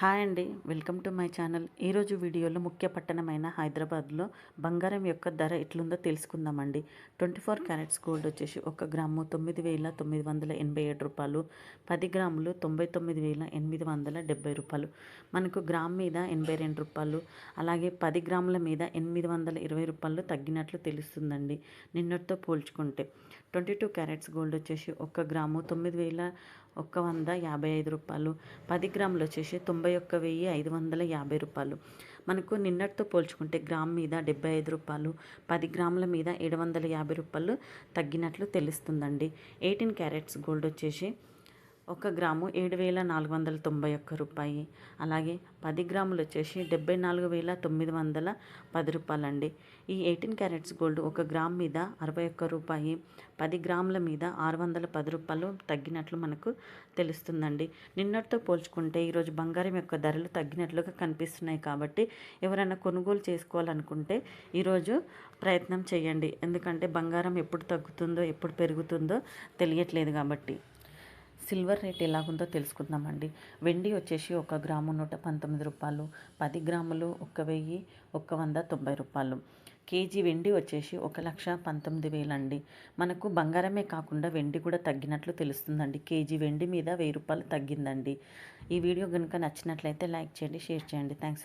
Hi అండి. Welcome to my channel. ఈరోజు వీడియోలో ముఖ్య పట్టణమైన హైదరాబాద్లో బంగారం యొక్క ధర ఎట్లుందో తెలుసుకుందామండి. ట్వంటీ ఫోర్ క్యారెట్స్ గోల్డ్ వచ్చేసి ఒక గ్రాము తొమ్మిది వేల తొమ్మిది వందల ఎనభై ఏడు రూపాయలు పది గ్రాములు తొంభై తొమ్మిది వేల ఎనిమిది వందల డెబ్బై రూపాయలు. మనకు గ్రామ్ మీద ఎనభై రెండు రూపాయలు అలాగే పది గ్రాముల మీద ఎనిమిది వందల ఇరవై రూపాయలు తగ్గినట్లు తెలుస్తుందండి నిన్నటితో పోల్చుకుంటే. ట్వంటీ టూ క్యారెట్స్ గోల్డ్ వచ్చేసి ఒక గ్రాము తొమ్మిది వేల ఒక్క వంద యాభై ఐదు రూపాయలు పది గ్రాములు వచ్చేసి తొంభై ఒక్క వెయ్యి ఐదు వందల యాభై రూపాయలు. మనకు నిన్నటితో పోల్చుకుంటే గ్రామ్ మీద డెబ్బై ఐదు రూపాయలు పది గ్రాముల మీద ఏడు వందల యాభై రూపాయలు తగ్గినట్లు తెలుస్తుందండి. ఎయిటీన్ క్యారెట్స్ గోల్డ్ వచ్చేసి ఒక గ్రాము ఏడు వేల నాలుగు వందల తొంభై ఒక్క రూపాయి. అలాగే పది గ్రాములు వచ్చేసి డెబ్బై నాలుగు వేల తొమ్మిది వందల పది రూపాయలండి. ఈ ఎయిటీన్ క్యారెట్స్ గోల్డ్ ఒక గ్రామ్ మీద అరవై ఒక్క రూపాయి. పది గ్రాముల మీద ఆరు వందల పది రూపాయలు తగ్గినట్లు మనకు తెలుస్తుందండి. నిన్నటితో పోల్చుకుంటే ఈరోజు బంగారం యొక్క ధరలు తగ్గినట్లుగా కనిపిస్తున్నాయి కాబట్టి ఎవరైనా కొనుగోలు చేసుకోవాలనుకుంటే ఈరోజు ప్రయత్నం చేయండి. ఎందుకంటే బంగారం ఎప్పుడు తగ్గుతుందో ఎప్పుడు పెరుగుతుందో తెలియట్లేదు కాబట్టి. సిల్వర్ రేట్ ఎలాగుందో తెలుసుకుందామండి. వెండి వచ్చేసి ఒక గ్రాము నూట పంతొమ్మిది రూపాయలు పది గ్రాములు ఒక వెయ్యి ఒక వంద తొంభై రూపాయలు. కేజీ వెండి వచ్చేసి ఒక లక్ష పంతొమ్మిది వేలండి. మనకు బంగారమే కాకుండా వెండి కూడా తగ్గినట్లు తెలుస్తుందండి. కేజీ వెండి మీద వెయ్యి రూపాయలు తగ్గిందండి. ఈ వీడియో కనుక నచ్చినట్లయితే లైక్ చేయండి షేర్ చేయండి. థ్యాంక్స్